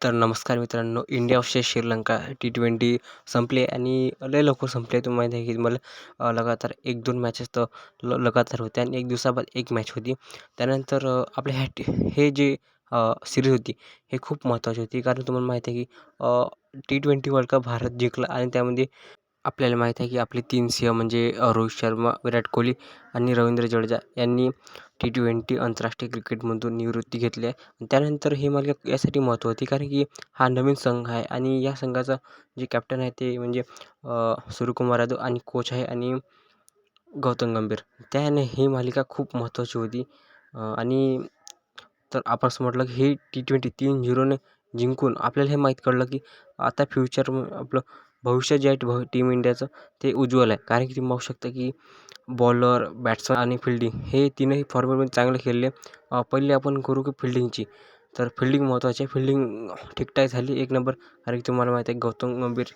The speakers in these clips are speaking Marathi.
तर नमस्कार मित्रांनो India versus Sri Lanka T twenty संपली आणि लय लवकर संपले तुम्हाला माहिती आहे की मला लगातार एक दोन मॅचेस तर ल लगातार होते आणि एक दिवसाबाद एक मॅच होती. त्यानंतर आपले ह्या हे जे सिरीज होती हे खूप महत्त्वाची होती. कारण तुम्हाला माहिती आहे की T twenty world cup Bharat जिंकला आणि त्यामध्ये आपल्याला माहीत आहे की आपले तीन सिंह म्हणजे रोहित शर्मा विराट कोहली आणि रवींद्र जडेजा यांनी टी ट्वेंटी आंतरराष्ट्रीय क्रिकेटमधून निवृत्ती घेतली आहे. त्यानंतर ही मला यासाठी महत्त्व होती कारण की हा नवीन संघ आहे आणि या संघाचा जे कॅप्टन आहे ते म्हणजे सूर्यकुमार यादव आणि कोच आहे आणि गौतम गंभीर. त्याने ही मालिका खूप महत्त्वाची होती. आणि तर आपण असं म्हटलं की ही टी ट्वेंटी तीन झिरोने जिंकून आपल्याला हे माहीत कळलं की आता फ्युचर आपलं भविष्य जे आहे टीम इंडियाचं ते उज्ज्वल आहे. कारण की तुम्ही पाहू शकता की बॉलर बॅट्समन आणि फिल्डिंग हे तीनही फॉर्मेटमध्ये चांगले खेळले. पहिले आपण करू की फिल्डिंगची तर फिल्डिंग महत्त्वाची आहे. फिल्डिंग ठीकठाक झाली. एक नंबर कारण की तुम्हाला माहीत आहे गौतम गंभीर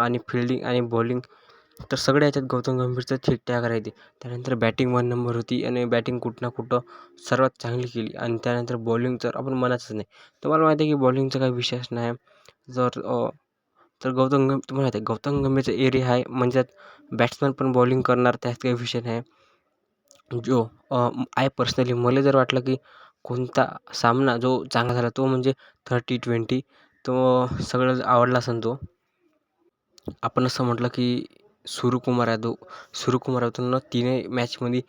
आणि फिल्डिंग आणि बॉलिंग तर सगळ्या याच्यात गौतम गंभीरचं ठीकठाक राहते त्यानंतर बॅटिंग वन नंबर होती आणि बॅटिंग कुठं ना कुठं सर्वात चांगली केली. आणि त्यानंतर बॉलिंग तर आपण मनाचंच नाही. तुम्हाला माहिती आहे की बॉलिंगचा काही विशेष नाही. जर तर गौतम गं तुम्हाला माहिती आहे गौतम गंभीरचा एरिया आहे म्हणजे बॅट्समॅन पण बॉलिंग करणार त्यात काही विषय नाही. जो आय पर्सनली मला जर वाटलं की कोणता सामना जो चांगला झाला तो म्हणजे थर्टी ट्वेंटी तो सगळं आवडला असेल तो. आपण असं म्हटलं की सूर्यकुमार यादव सूर्यकुमार यादवनं तिन्ही मॅचमध्ये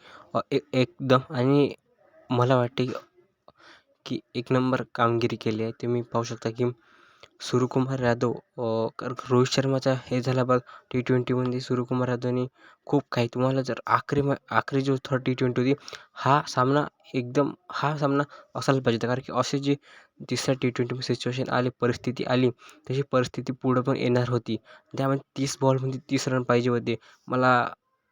ए एकदम आणि मला वाटते की एक नंबर कामगिरी केली आहे ते मी पाहू शकता की सूर्यकुमार यादव रोहित शर्माचा हे झाला बघ टी ट्वेंटीमध्ये सूर्यकुमार यादवने खूप काही तुम्हाला जर आखरी म आखरी जो थर्ड टी ट्वेंटी होती हा सामना एकदम हा सामना असायला पाहिजे कारण की असे जे तिसऱ्या टी ट्वेंटी सिच्युएशन आली परिस्थिती आली तशी परिस्थिती पुढं पण येणार होती. त्यामध्ये तीस बॉलमध्ये तीस रन पाहिजे होते. मला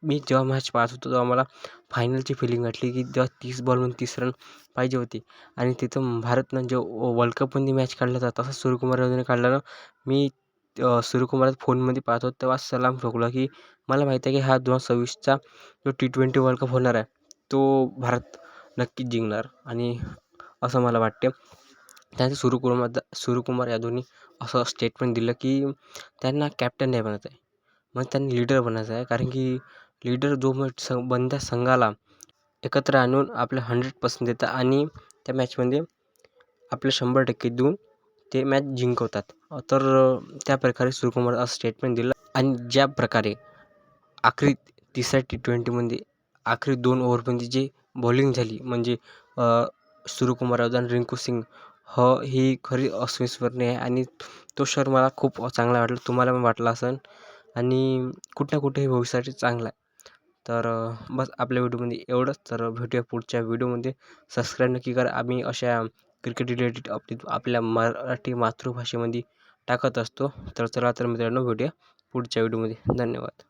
मी जेव्हा मॅच पाहत होतो तेव्हा मला फायनलची फिलिंग वाटली की जेव्हा तीस बॉलमध्ये तीस रन पाहिजे होते. आणि तिथं भारतनं जो वर्ल्ड कपमध्ये मॅच काढला होता तसा सूर्यकुमार यादवने काढला ना मी सूर्यकुमार फोनमध्ये पाहत होतो तेव्हा सलाम ठोकला की मला माहीत आहे की हा दोन हजार सव्वीसचा जो टी ट्वेंटी वर्ल्ड कप होणार आहे तो भारत नक्कीच जिंकणार. आणि असं मला वाटते त्यानंतर सूर्यकुमार सूर्यकुमार यादवनी असं स्टेटमेंट दिलं की त्यांना कॅप्टन नाही बनायचं आहे. मग त्यांनी लीडर बनायचं आहे कारण की लीडर जो मग सं बंदा संघाला एकत्र आणून आपलं हंड्रेड पर्सेंट देतात आणि त्या मॅचमध्ये आपलं शंभर टक्के देऊन ते मॅच जिंकवतात. तर त्या प्रकारे सूर्यकुमार असं स्टेटमेंट दिलं आणि ज्या प्रकारे आखरी तिसऱ्या टी ट्वेंटीमध्ये आखरी दोन ओव्हरमध्ये जी बॉलिंग झाली म्हणजे सूर्यकुमार यादव आणि रिंकू सिंग ह ही खरी अस्विस्मरणीय आहे आणि तो शर मला खूप चांगला वाटला तुम्हाला पण वाटला असेल आणि कुठं ना कुठे हे भविष्यासाठी चांगला आहे. तर बस आपल्या व्हिडिओमध्ये एवढंच. तर भेटूया पुढच्या व्हिडिओमध्ये. सबस्क्राईब नक्की करा. आम्ही अशा क्रिकेट रिलेटेड अपडेट आपल्या मराठी मातृभाषेमध्ये टाकत असतो. तर चला तर मित्रांनो भेटूया पुढच्या व्हिडिओमध्ये. धन्यवाद.